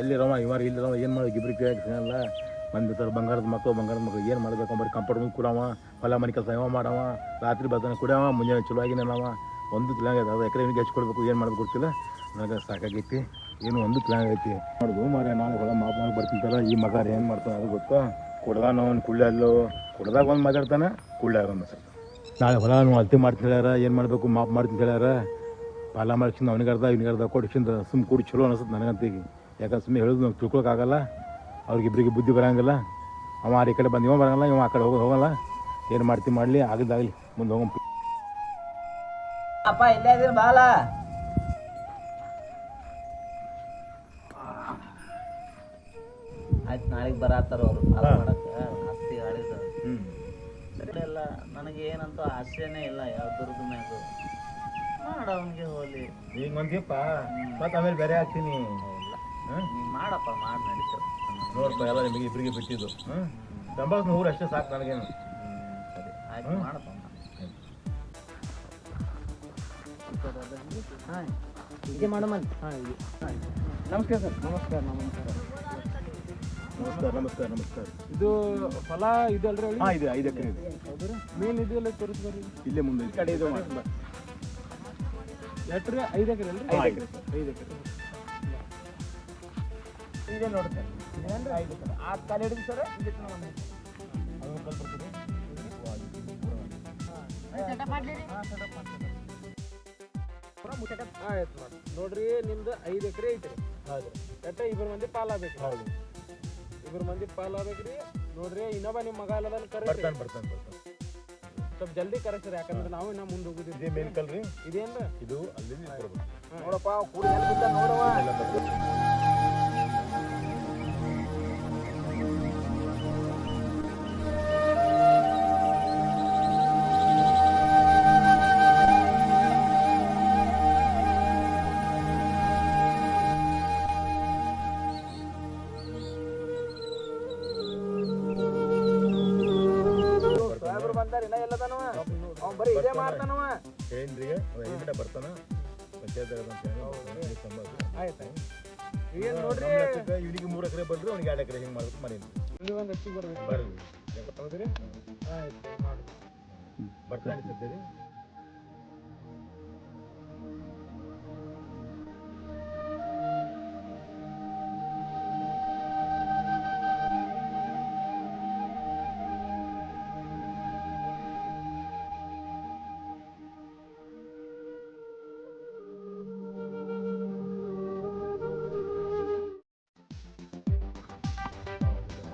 ಎಲ್ಲಿರವ ಇವಾರ ಇಲ್ಲಿರವ ಏನು ಮಾಡೋದು? ಇಬ್ಬರಿಗೆ ಕೇಳಕ್ಕೆ ಸಿಗಲ್ಲ? ತರ ಬಂಗಾರದ ಮಕ್ಕಳು ಬಂಗಾರದ ಮಕ್ಕಳು ಏನು ಮಾಡಬೇಕು ಬರೀ ಕಂಪೌಂಡ್ ಮುಂದೆ ಕೂಡವ, ಹೊಲ ಮನೆ ಕೆಲಸ ಯಾವ ಮಾಡವ, ರಾತ್ರಿ ಬರ್ತಾನೆ ಕುಡಿಯವ ಮುಂಜಾನೆ ಚಲೋ ಆಗಿನ ಒಂದು ತಿಳಂಗ ಅದು ಎಕರೆ ಹೆಚ್ಚು ಕೊಡಬೇಕು, ಏನು ಮಾಡೋದು ಗೊತ್ತಿಲ್ಲ. ನನಗೆ ಸಾಕಾಗೈತಿ, ಏನು ಒಂದು ತಿಳಂಗ ಐತಿ ನೋಡುದು ಮಾರ ನಾನು ಹೊಲ ಮಾಪ್ ಮಾಡಿ ಬರ್ತಿದ್ದಲ್ಲ ಈ ಮಗ ಏನು ಮಾಡ್ತಾನೆ ಅದು ಗೊತ್ತಾ? ಕುಡ್ದಾನ ಅವ್ನು ಕುಳ್ಳಲ್ಲೋ ಕುಡ್ದಾಗ ಒಂದು ಮಾತಾಡ್ತಾನೆ ಕುಳ್ಳಾಗ ಒಂದು ಮಾತಾಡ್ತಾನೆ. ನಾಳೆ ಹೊಲ ನಾವು ಅಳತೆ ಮಾಡ್ತೀನಿ ಏನು ಮಾಡಬೇಕು, ಮಾಪ್ ಮಾಡ್ತೀನಿ ಹೇಳ್ಯಾರ. ಪಾಲ ಮಾಡ್ಸಿಂದ ಅವ್ನಿಗೆ ಅರ್ಧ, ಇವ್ನಿಗೆ ಅರ್ಧ, ಕೊಡಿಸಿಂದ ಸುಮ್ಮ ಕೂಡಿ ಚಲೋ ಅನಿಸುತ್ತೆ ನನಗಂತೀಗ. ಯಾಕಂದ್ರೆ ಸುಮ್ಮನೆ ಹೇಳೋದು ನಾವು ತಿಳ್ಕೊಳಕ್ಕಾಗಲ್ಲ. ಅವ್ರಿಗಿಬ್ರಿಗೆ ಬುದ್ಧಿ ಬರೋಂಗಿಲ್ಲ. ಅವ ಆ ಕಡೆ ಬಂದು ಇವ ಬರಂಗಿಲ್ಲ ಇವ ಆ ಕಡೆ ಹೋಗೋ ಹೋಗಲ್ಲ. ಏನು ಮಾಡ್ತೀವಿ ಮಾಡಲಿ ಆಗದಾಗಲಿ ಮುಂದೆ ಹೋಗೋ ಅಪ್ಪ ಇಲ್ಲೇ ಇದ್ರೆ ಬಾಲ. ಆಯ್ತು ನಾಳೆಗೆ ಬರತ್ತಾರ ಅವರು. ಮಾಡಕ್ಕೆ ಆಸ್ತಿ ಹೇಳಿದ್ರು ಸರಿ ಎಲ್ಲ ನನಗೆ ಏನಂತ ಆಸೆನೇ ಇಲ್ಲ ಯಾವ್ದ್ರದ್ದು ಮ್ಯಾಗು. ಮಾಡೋ ಅವನಿಗೆ ಹೋಲಿ. ಈಗ ಬಂದಿಪ್ಪ ಮತ್ತೆ ಆಮೇಲೆ ಬೇರೆ ಹಾಕ್ತೀನಿ. ಮಾಡಪ್ಪ ಮಾಡಿ ನಡೀತದೆ ನೋಡಪ್ಪ ಎಲ್ಲ ನಿಮಗೆ ಇಬ್ಬರಿಗೆ ಬಿಟ್ಟಿದ್ದು. ಸಂಭಾಷಣೆ ಊರು ಅಷ್ಟೇ ಸಾಕು ನನಗೇನು. ಸರಿ. ಆಯ್ತು ಮಾಡಪ್ಪ ಹಾಂ ಹೀಗೆ ಮಾಡಮಲ್ಲಿ ಹಾಂ ನಮಸ್ಕಾರ ಸರ್. ನಮಸ್ಕಾರ ನಮಸ್ಕಾರ. ನಮಸ್ಕಾರ ನಮಸ್ಕಾರ ನಮಸ್ಕಾರ. ಇದು ಫಲ ಇದಲ್ರಿ ಹಾಂ ಇದೆ ಐದು ಎಕರೆ ಇದೆ. ಮೇನ್ ಇದೆಲ್ಲ ತೋರಿಸ್ಬಾರಿ ಇಲ್ಲೇ ಮುಂದೆ ಕಡೆ ಇದು ಎಷ್ಟ್ರಿ ಐದು ಎಕರೆ ಅಲ್ರಿ? ಐದು ಐದು ಎಕರೆ. ಇದೆ ನೋಡ್ತಾರೆ ಐದು ಸರ್ ಆ ಕಾಲ ಹಿಡಿದು ಸರ್ ಇದಕ್ಕೆ ಆಯ್ತು ಮಾಡಿ ನೋಡ್ರಿ ನಿಮ್ದು ಐದು ಎಕರೆ ಐತ್ರಿ. ಹೌದು. ಎಟ್ಟ ಇಬ್ಬರು ಮಂದಿ ಪಾಲ್ ಆಗ್ಬೇಕ್ರಿ ಹೌದು. ಇಬ್ಬರು ಮಂದಿ ಪಾಲ್ ಆಗ್ಬೇಕ್ರಿ ನೋಡ್ರಿ ಇನ್ನೊಬ್ಬ ನಿಮ್ಮ ಮಗ ಅಲ್ಲದನ್ನ ಕರೆ ಬರ್ತಾನೆ ಬರ್ತಾನೆ ಬರ್ತಾನೆ. ಸ್ವಲ್ಪ ಜಲ್ದಿ ಕರೆಸ್ರಿ ಯಾಕಂದ್ರೆ ನಾವು ಇನ್ನ ಮುಂದೆ ಹೋಗುದಿಲ್ಲ. ಮೇಲ್ಕಲ್ರಿ ಮೇನ್ ಕಲ್ರಿ. ಇದೇನ್ರ? ಇದು ಅಲ್ಲಿ ನೋಡಪ್ಪ ಕೂಡ ನೋಡವ ಬರೀ ಇದೇ ಮಾಡ್ತಾನವ ಏನ್ರಿಗೆ ಐದು ಬರ್ತಾನ. ಆಯ್ತು ಏನ್ ನೋಡ್ರಿ? ಇವನಿಗೆ ಮೂರು ಎಕರೆ ಬಂದ್ರೆ ಅವ್ನಿಗೆ ಎರಡು ಎಕರೆ ಹಿಂಗೆ ಮಾಡ್ಬೇಕು ಮನೆ ಇಲ್ಲಿ ಒಂದು ಹಚ್ಚಿ ಬರ್ಬೇಕು. ಬರ್ರಿ. ಹೌದ್ರಿ ಆಯ್ತು ಬರ್ತಾನೆ ಸದ್ಯರಿ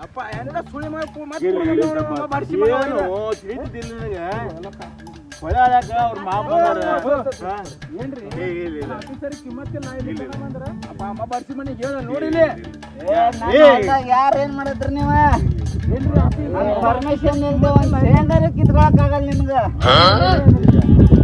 ಅಪ್ಪ ಎಲ್ಲ ಸುಳಿ ಮತ್ತೆ ಬಡಿಸಿ ತಿಳಿದಿಲ್ಲ ನನಗೆ. ಹೊಳೆ ಆಡಾಕ ಅವ್ರ ಮಾವ ಏನ್ರಿ? ಏನಿಲ್ಲ ಆಫೀಸರ್ ಕಿಮ್ಮತ್ತಿಲ್ಲ ಇಲ್ಲಿ ತಗೊಂಬಂದ್ರ ಅಪ್ಪ ಅಮ್ಮ ಬಡಿಸಿ ಮನೆ ಹೇಳ ನೋಡಿಲಿ ಯಾರು ಏನ್ ಮಾಡಿದ್ರಿ ನೀವ? ಪರ್ಮಿಷನ್ ಇಲ್ದ ಒಂದ್ ಹೆಂಗಾರ ಕಿತ್ಕೊಳಕ್ ಆಗಲ್ಲ ನಿಮ್ಗ.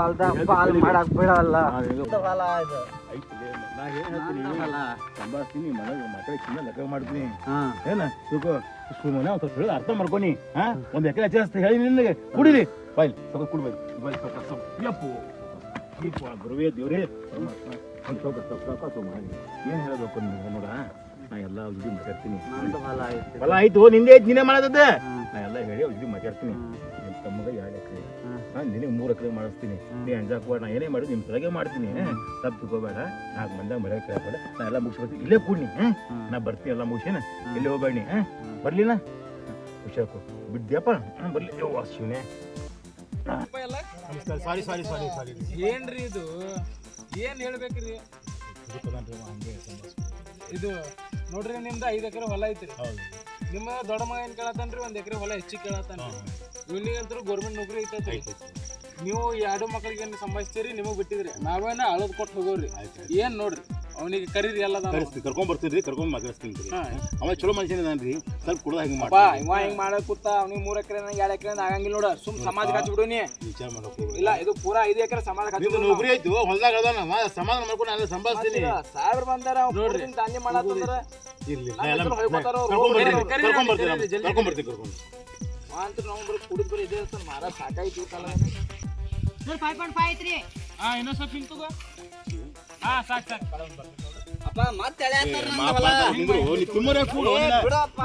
ಹೊಲ್ದಾಗ ಪಾಲ್ ಮಾಡಕ್ ಬಿಡಲ್ಲ. ಹೊಲ ಇದು. ಏನ್ ಮನೆಗೆ ಮಕ್ಕಳ ಚಿನ್ನ ಲೆಕ್ಕ ಮಾಡ್ತೀನಿ. ಹಾ. ಏನ? ತಿಳ್ಕೊ ಸುಮ್ಮನೆ ಒಂದ್ ಸ್ವಲ್ಪ ಅರ್ಥ ಮಾಡ್ಕೊನಿ ಹಾ? ಒಂದ್ ಎಕರೆ ಜಾಸ್ತಿ ಹೇಳಿ ನಿನಗೆ. ಕುಡಿಲಿ ಬಾಯ್ ಸ್ವಲ್ಪ ಕುಡ್ಬಾಯ್ಲಿ ಬಾಯ್ಲಿ ಸ್ವಲ್ಪ ಸ್ವಲ್ಪ. ಯಪ್ಪು. ಯಪ್ಪ ಗುರುವೇ ದೇವ್ರೇ. ಪರಮಾತ್ಮ ಒಂದ್ ಸ್ವಲ್ಪ ಸ್ವಲ್ಪ ಸ್ವಲ್ಪ ಸ್ವಲ್ಪ ಮಾಡಿ ಏನ್ ಹೇಳಬೇಕು ನಿಮ್ಗೆ ನೋಡ? ನಾ ಎಲ್ಲಾ ಅವ್ರಿಗೆ ಮಾತಾಡ್ತೀನಿ. ನಂದು ಹೊಲ ಐತಿ ಹೊಲ ಆಯ್ತು ನಿಂದೆ ಐತಿ ನೀನೇ ಮಾಡೋದದ್ದೆ? ಹ್ಮ್. ನಾ ಎಲ್ಲ ಹೇಳಿ ಮಾತಾಡ್ತೀನಿ. ನಿಮ್ಮ ತಮ್ಮಗ ಎರಡು ಎಕರೆ. ಹಾಂ. ಹಾ ನಿನಗೆ ಮೂರು ಎಕರೆ ಮಾಡಿಸ್ತೀನಿ. ನೀ ಅಂಜಾಕ್ಬೇಡ ನಾ ಏನೇ ಮಾಡಿದ್ರು ನಿಮ್ಮ ಸಲಗೆ ಮಾಡ್ತೀನಿ. ತಪ್ಪು ತಗೋಬೇಡ ನಾಲ್ಕು ಮಂದಾಗ ಮಳೆ ಕೇಳಬೇಡ ನಾ ಎಲ್ಲ ಮುಗಿಸ್ಕೊಡ್ತೀನಿ ಇಲ್ಲೇ ಕೂಡ್ನಿ ಹಾಂ. ನಾ ಬರ್ತೀನಿ ಎಲ್ಲ ಮುಗಿಸಿನ ಇಲ್ಲಿ ಹೋಗ್ಬೇಡಿ ಹಾ. ಬರ್ಲಿಲ್ಲ? ಹುಷಾರು ಬಿಡ್ದ್ಯಪ್ಪ? ಹ್ಮ್ ಬರ್ಲಿ. ಯವ್ವ ಶಿವನೇ. ನಮಸ್ಕಾರ. ಸಾರಿ ಸಾರಿ ಸಾರಿ ಸಾರಿ. ಏನ್ರಿ ಇದು? ಏನ್ ಹೇಳ್ಬೇಕ್ರಿ. ಇದು ನೋಡ್ರಿ ನಿಮ್ದು ಐದು ಎಕರೆ ಹೊಲ ಐತ್ರಿ. ಹೌದು. ನಿಮ್ಮ ದೊಡ್ಡ ಮಗ ಏನ್ ಕೇಳತ್ತಾನ್ರಿ ಒಂದ್ ಎಕರೆ ಹೊಲ ಹೆಚ್ಚಿಗೆ ಕೇಳತ್ತಾನ್ರಿ. ಇವನಿಗಂತೂ ಗೌರ್ಮೆಂಟ್ ನೌಕರಿ ಐತೆ ನೀವು ಎರಡು ಮಕ್ಕಳಿಗೆ ಏನು ಸಂಭಾಯಿಸ್ತೀರಿ ನಿಮಗೆ ಬಿಟ್ಟಿದ್ರಿ. ನಾವೇನ ಅಳದ್ ಕೊಟ್ಟು ಹೋಗೋರಿ. ಏನ್ ನೋಡ್ರಿ? ಅವನಿಗೆ ಕರೀರಿ ಎಲ್ಲ ಕರ್ಕೊಂಡ್ ಬರ್ತೀರಿ ಕರ್ಕೊಂಡ್ ಮಾತಾಡ್ತೀನಿ ಅವ ಚಲೋ ಮನುಷ್ಯನ ರೀ. ಸ್ವಲ್ಪ ಕುಡ್ದ ಹಿಂಗೆ ಮಾಡಿ ಇವ ಹಿಂಗ್ ಮಾಡಕ್ ಕೂತ ಅವ್ನಿಗೆ ಮೂರ್ ಎಕರೆ ಎರಡು ಎಕರೆ ಆಗಂಗಿಲ್ಲ ನೋಡ. ಸುಮ್ ಸಮಾಜ ಹಚ್ಚಿ ಬಿಡು ನೀ. ವಿಚಾರ ಮಾಡಕ್ ಇಲ್ಲ ಇದು ಪೂರಾ ಐದು ಎಕರೆ ಸಮಾಜ ಹಚ್ಚಿ ನಿಮ್ದು ನೌಕರಿ ಆಯ್ತು ಹೊಲ್ದಾಗ ಅದಾನ ಸಮಾಧಾನ ಮಾಡ್ಕೊಂಡು ಅಲ್ಲೇ ಸಂಭಾಳಿಸ್ತೀನಿ ಸಾವಿರ ಬಂದಾರ ನೋಡ್ರಿ. ದಾಂಧಿ ಮಾಡತ್ತಂದ್ರ ಇರ್ಲಿ ಕರ್ಕೊಂಡ್ ಬರ್ತೀನಿ ಕರ್ಕೊಂಡ್ ಬರ್ತೀನಿ ಕರ್ಕೊಂಡು. ಅಂತ ನಾವು ಬರೀ ಕುಡಿದ್ ಬರೀ ಇದೇ ಇರ್ತಾನ ಮಾರ ಸಾಕಾಯ್ತು ಕಾಲ ಫೈವ್ ಪಾಯಿಂಟ್ ಫೈವ್ ಐತ್ರಿ ಹಾ ಇನ್ನೊಂದ್ ಸ್ವಲ್ಪ ಹಿಂಗ್ ತಗೋ ಹಾ ಸಾಕ್ ಸಾಕ್ ಅಪ್ಪ ಮತ್ತೆ ಎಳೆ ಹೊಲ. ಅಂತ ಕೂಡು. ಬಿಡಪ್ಪ.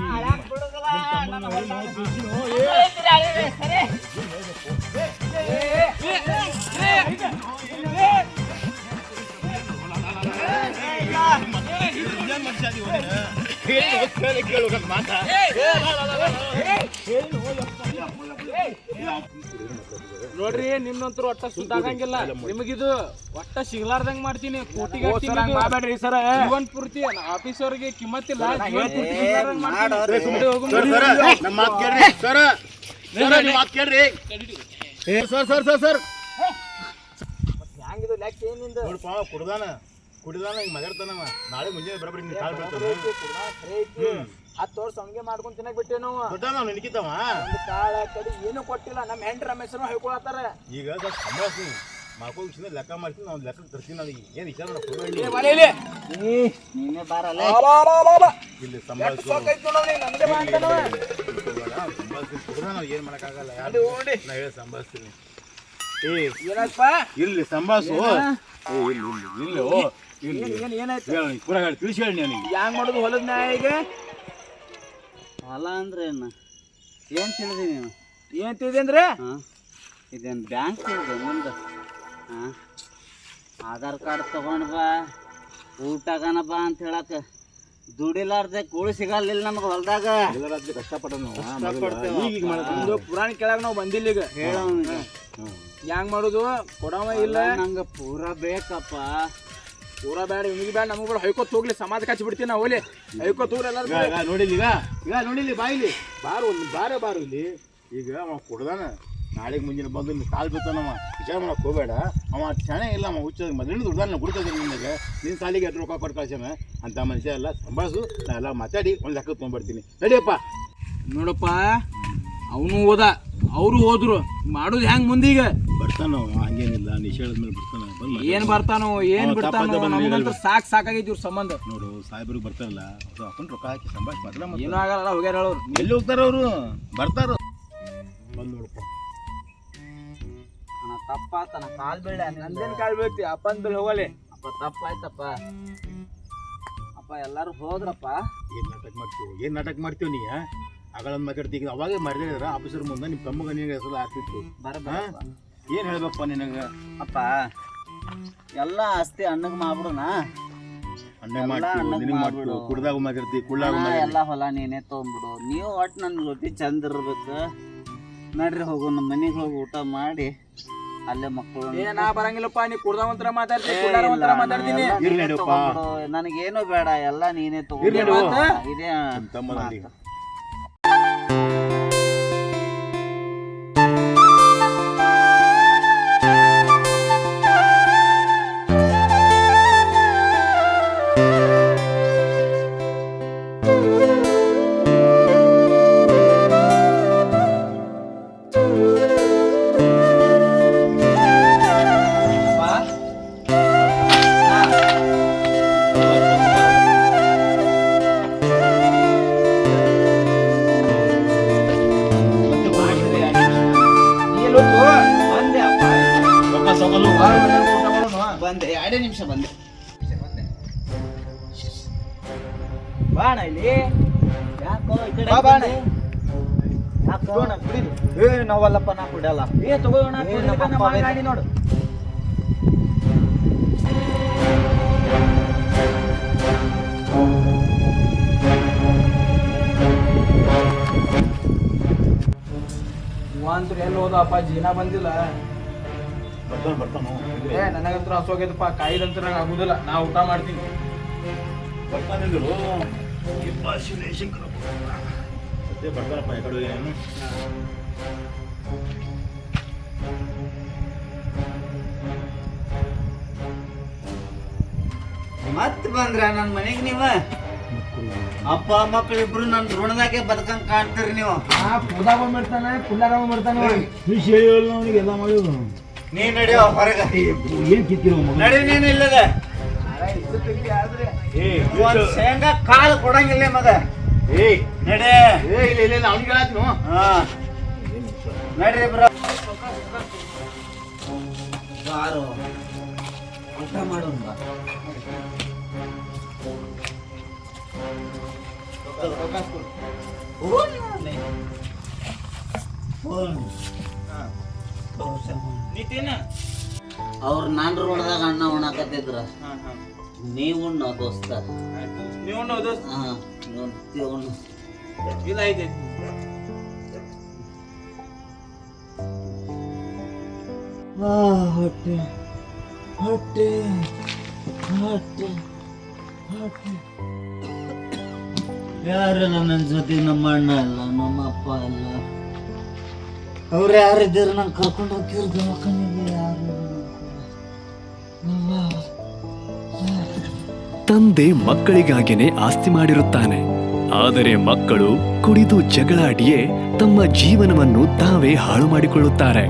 ನಾ ನೋಡ್ರಿ ನಿಮ್ನಂತರೂ ಒಟ್ಟ ಸುದ್ದಾಗಂಗಿಲ್ಲ. ನಿಮಗಿದು ಒಟ್ಟ ಸಿಗ್ಲಾರ್ದಂಗ್ ಮಾಡ್ತೀನಿ. ಕೋಟಿಗೆ ಮಾಡ್ಬೇಡ್ರಿ ಸರ. ಜೀವನ್ ಪೂರ್ತಿ ಕಿಮ್ಮತ್ತಿಲ್ಲ. ಮಾಡೋರಿ. ಸುಮ್ನೆ ಹೋಗು ಸರ್, ಸರ್, ಸರ್ ಸರ್, ಹೆಂಗಿದು ಲೆಕ್ಕ ಏನಿಂದ ಕುಡ್ದಾನ. ಕುಡಿದಾನ ಹಿಂಗೆ ಮಗರ್ತಾನವ ನಾಳೆ ಮುಂಜಾನೆ ಬರಬ್ರಿ ಹಿಂಗೆ ಕಾಳು ಬೀಳ್ತಾನೆ ಹತ್ತು ವರ್ಷ ಹಂಗೆ ಮಾಡ್ಕೊಂಡು ತಿನ್ನಕ್ ಬಿಟ್ಟೆ ನಾವು. ದೊಡ್ಡವ ನಿನಕಿತವ? ಒಂದು ಕಾಳ ಕಡಿ ಏನು ಕೊಟ್ಟಿಲ್ಲ. ನಮ್ಮ ಹೆಂಡ್ರ ರಮೇಶನ ಹೇಳ್ಕೊಳತ್ತಾರ. ಈಗ ಸ್ವಲ್ಪ ಸಂಭಾಳಿಸ್ತೀನಿ ಮಕ್ಕಳು ವಿಷಯದ ಲೆಕ್ಕ ಮಾಡ್ತೀನಿ ನಾವು ಲೆಕ್ಕ ತರ್ತೀನಿ ನನಗೆ. ಏನು ವಿಚಾರ. ನೀನೇ. ಬಾರಲ್ಲ. ಇಲ್ಲಿ ಸಂಭಾಳಿಸ್ತೀನಿ ನಾವು ಏನು ಮಾಡಕ್ಕಾಗಲ್ಲ. ಯಾರು ನಾ ಹೇಳಿ ಸಂಭಾಳಿಸ್ತೀನಿ ಏನಪ್ಪ? ಇಲ್ಲಿ ಸಂಭಾಳಿಸು ಏ ಇಲ್ಲಿ ಇಲ್ಲಿ ಇಲ್ಲಿ ಓ ಇಲ್ಲಿ. ಏನ್ ಏನಾಯ್ತು? ಹೇಳಿ ಪೂರ ಹೇಳಿ ತಿಳಿಸಿ ಹೇಳಿ ನನಗೆ ಹ್ಯಾಂಗ ಮಾಡೋದು ಹೊಲದ ನ್ಯಾಯ ಈಗ? ಹೊಲ ಅಂದ್ರೆ ಏನು? ಏನು ತಿಳಿದಿ ನೀನು? ಏನು ತಿಳ್ದೆ ಅಂದ್ರೆ? ಹಾ? ಇದೇನು ಬ್ಯಾಂಕ್ ಇದೆ ಮುಂದೆ? ಹಾಂ? ಆಧಾರ್ ಕಾರ್ಡ್ ತಗೊಂಡ್ ಬಾ ಊಟಗನ ಬಾ ಅಂತ ಹೇಳಕ ದುಡಿಲಾರ್ದೆ ಕೋಳಿ ಸಿಗಲ್ಲ ನಮ್ಗೆ ಹೊಲ್ದಾಗ. ಎಲ್ಲ ರಾತ್ರಿ ಕಷ್ಟಪಟ್ಟು ನಾವು ಈಗ ಪುರಾಣ ಕೆಳಗ ನಾವು ಬಂದಿಲ್ಲ ಈಗ. ಹೇಳ ಹೆಂಗ್ ಮಾಡೋದು? ಕೊಡವ ಇಲ್ಲ. ನಂಗೆ ಪೂರ ಬೇಕಪ್ಪ. ಪೂರ ಬೇಡ ಇವ್ನಿಗೆ ಬೇಡ. ನಮಗ್ ಬೇಡ. ಹೈಕೋತ್ ಹೋಗ್ಲಿ ಸಮಾಜ ಕಚ್ಚಿ ಬಿಡ್ತೀನಿ ನಾವು ಹೋಲಿ ಹೈಕೋತ್ ಹೋಗ್ರಿ ಎಲ್ಲಾರು ಈಗ ನೋಡಿಲ್ಲ ಈಗ ನೋಡಿಲ್ಲ ಬಾಯಿಲಿ. ಬಾರು ಒಂದು ಬಾರೆ ಬಾರು ಇಲ್ಲಿ. ಈಗ ಅವ ಕುಡ್ದಾನ. ನಾಳೆಗೆ ಮುಂಜಾನೆ ಬಂದು ಕಾಲ್ ಬಿತ್ತಾನವ ವಿಚಾರ ಮಾಡಕ್ ಹೋಗಬೇಡ. ಅವ ಚೆನ್ನಾಗಿ ಇಲ್ಲ ಅವ ಹುಚ್ಚ ಮೊದಲಿನ ದುಡ್ದಾನ ಕೊಡ್ತದೆ ನಿಮಗೆ ನಿನ್ನ ಸಾಲಿಗೆ ಎಷ್ಟು ರೊಕ್ಕ ಕೊಟ್ಟು ಕಳ್ಸ್ಯಾನ? ಅಂತ ಮನುಷ್ಯ ಎಲ್ಲ ಸಂಭಾಳಿಸು. ನಾ ಎಲ್ಲ ಮಾತಾಡಿ ಒಂದು ಲೆಕ್ಕ ತೊಗೊಂಡ್ಬರ್ತೀನಿ. ನಡಿಯಪ್ಪ. ನೋಡಪ್ಪ ಅವನು ಹೋದ. ಅವರು ಹೋದ್ರು. ಮಾಡೋದು ಹೆಂಗ್ ಮುಂದೀಗ? ಬರ್ತಾನೋ ಹಂಗೇನಿಲ್ಲ. ನಿಷೇಧದ ಮೇಲೆ ಬರ್ತಾನ? ಬಂದ್ ಏನು ಬರ್ತಾನೋ ಏನು ಬಿಡ್ತಾನೋ. ಸಾಕ್ ಸಾಕಾಗೈತಿ ಇವ್ರ ಸಂಬಂಧ. ನೋಡು ಸಾಹೇಬ್ರಿಗೆ ಬರ್ತಾರಲ್ಲ ಅವ್ರು ಹಾಕೊಂಡು ರೊಕ್ಕ ಹಾಕಿ ಸಂಭಾಷಣೆ ಮಾತಾಡ. ಏನೂ ಆಗಲ್ಲ ಹೋಗ್ಯಾರ ಅವ್ರು ಎಲ್ಲಿ ಹೋಗ್ತಾರ ಅವರು ಬರ್ತಾರ? ಬಂದು ನೋಡಪ್ಪ. ಅಣ್ಣ ತಪ್ಪಾತ ನಾ ಕಾಲ್ ಬೀಳ ನಂದೇನ್ ಕಾಳ್ ಬೀಳ್ತಿ? ಅಪ್ಪನ್ ಬಿಲ್ ಹೋಗಲಿ. ಅಪ್ಪ ತಪ್ಪಾಯ್ತಪ್ಪ. ಅಪ್ಪ ಎಲ್ಲಾರು ಹೋದ್ರಪ್ಪ. ಏನ್ ನಾಟಕ ಮಾಡ್ತೀವಿ ಏನ್ ನಾಟಕ ಮಾಡ್ತೀವಿ ನೀ ಆಗಳೊಂದು ಈಗ ಅವಾಗೇ ಮರ್ಯಾರ ಆಫೀಸರ್ ಮುಂದೆ ನಿಮ್ಮ ತಮ್ಮಗ ನೀನು ಹೆಸರು ಹಾಕ್ತಿತ್ತು. ಬರಬ ಏನ್ ಹೇಳ್ಬೇಕಪ್ಪ ನಿನಗೆ? ಅಪ್ಪ ಎಲ್ಲ ಆಸ್ತಿ ಅಣ್ಣಗ್ ಮಾಡ್ಬಿಡೋಣ. ಅಣ್ಣಗ್ ಮಾಡ್ಬಿಡು. ಕುಡ್ದಾಗ ಮಾತಾಡ್ತೀವಿ ಕುಳ್ಳಾಗ ಎಲ್ಲ ಹೊಲ ನೀನೇ ತಗೊಂಡ್ಬಿಡು. ನೀವು ಒಟ್ಟು ನನ್ನ ಜೊತೆ ಚಂದ ಇರ್ಬೇಕು. ನಡ್ರಿ ಹೋಗು ನಮ್ಮ ಮನೆಗೆ ಹೋಗಿ ಊಟ ಮಾಡಿ. ಅಲ್ಲೇ ಮಕ್ಕಳು ಏ ನಾ ಬರಂಗಿಲ್ಲಪ್ಪ ನೀ ಕುಡ್ದವಂತರ ಮಾತಾಡ್ತೀನಿ ಕುಡ್ದಾರವಂತರ ಮಾತಾಡ್ತೀನಿ ಇರ್ಲಿ ನಡಿಯಪ್ಪ. ನನಗೇನು ಬೇಡ ಎಲ್ಲ ನೀನೇ ಇರ್ಲಿ ನಡು. ಇದೇ ಬಂದೆ ಎರಡೇ ನಿಮಿಷ ಬಂದೆ. ಬಾಣ ಇಲ್ಲಿ. ಯಾಕೋ ಈ ಕಡೆ ಬಾಣ. ಯಾಕೋ? ಏ ನಾವಲ್ಲಪ್ಪ ನಾ ಕುಡಿಯಲ್ಲ. ಏ ತಗೋಣ ನೋಡು. ಇವಂತ್ರು ಎಲ್ಲಿ ಹೋದಪ್ಪ ಜೀನ ಬಂದಿಲ್ಲ. ಬರ್ತಾನ ಬರ್ತಾನು. ಏ ನನಗಂತೂ ಹಸೋಗ್ಯದಪ್ಪ ಕಾಯಿದಂತೂ ನಂಗೆ ಆಗುದಿಲ್ಲ. ನಾ ಊಟ ಮಾಡ್ತೀನಿ. ಬರ್ತಾನಿದ್ರು ಸದ್ಯ ಬರ್ತಾನಪ್ಪ ಈ ಕಡೆ. ಏನು ಮತ್ ಬಂದ್ರ ನನ್ನ ಮನೆಗೆ ನೀವ? ಅಪ್ಪ ಮಕ್ಕಳು ಇಬ್ರು ನನ್ನ ಋಣದಾಗೆ ಬದುಕಂಗ್ ಕಾಣ್ತೀರಿ ನೀವು. ಫಿಶ್ ಹೇಳಿವಲ್ಲ ಅವನಿಗೆ ಎಲ್ಲ ಮಾಡಿದ್ರು. ನೀ ನಡೆಯೋ ಹೊರಗ. ಏನು ಕಿತ್ತಿರೋ ಮಗ? ನಡಿ ನೀನು ಇಲ್ಲದ. ಒಂದ್ ಶೇಂಗಾ ಕಾಲು ಕೊಡಂಗಿಲ್ಲ ಮಗ ಏ. ನಡಿ. ಏ ಇಲ್ಲ ಇಲ್ಲ ಇಲ್ಲ ಅವ್ನಿಗೆ ಹೇಳತ್ತೀನಿ ಹಾ. ನಡ್ರಿ ಬ್ರೋ. ಊಟ ಮಾಡೋಣ ಬಾ ಅವ್ರು ನಾನ್ ರೋಡ್ದಾಗ ಅಣ್ಣ ಉಣ್ಣಾಕತ್ತಿದ್ರ ನೀವು ಉಣ್ಣ ದೋಸ್ತ. ನೀವು ದೋಸ್ತ? ಹಾ ಉಣ್ಣು. ಇಲ್ಲ ಐತೆ ಹೊಟ್ಟೆ. ಹೊಟ್ಟೆ. ಹೊಟ್ಟೆ. ಹೊಟ್ಟೆ. ಯಾರಿಲ್ಲ ನನ್ನ ಜೊತೆ? ನಮ್ಮ ಅಣ್ಣ ಅಲ್ಲ ನಮ್ಮ ಅಪ್ಪ ಇಲ್ಲ. ಅವ್ರು ಯಾರಿದ್ದೀರ ನಂಗೆ ಕರ್ಕೊಂಡು ಹೋಗ್ತಿದ್ರು ದವಾಖಾನೆಗೆ, ಯಾರು? ತಂದೆ ಮಕ್ಕಳಿಗಾಗಿನೇ ಆಸ್ತಿ ಮಾಡಿರುತ್ತಾನೆ. ಆದರೆ ಮಕ್ಕಳು ಕುಡಿದು ಜಗಳಾಡಿಯೇ ತಮ್ಮ ಜೀವನವನ್ನು ತಾವೇ ಹಾಳು ಮಾಡಿಕೊಳ್ಳುತ್ತಾರೆ.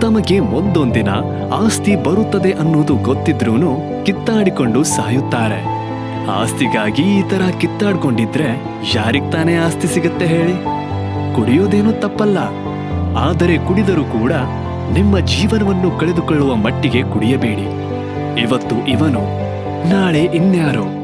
ತಮಗೆ ಮುಂದೊಂದಿನ ಆಸ್ತಿ ಬರುತ್ತದೆ ಅನ್ನೋದು ಗೊತ್ತಿದ್ರೂನು ಕಿತ್ತಾಡಿಕೊಂಡು ಸಾಯುತ್ತಾರೆ. ಆಸ್ತಿಗಾಗಿ ಈ ತರ ಕಿತ್ತಾಡ್ಕೊಂಡಿದ್ರೆ ಯಾರಿಗ್ ತಾನೇ ಆಸ್ತಿ ಸಿಗುತ್ತೆ ಹೇಳಿ? ಕುಡಿಯೋದೇನೂ ತಪ್ಪಲ್ಲ. ಆದರೆ ಕುಡಿದರೂ ಕೂಡ ನಿಮ್ಮ ಜೀವನವನ್ನು ಕಳೆದುಕೊಳ್ಳುವ ಮಟ್ಟಿಗೆ ಕುಡಿಯಬೇಡಿ. ಇವತ್ತು ಇವನು ನಾಳೆ ಇನ್ಯಾರೋ.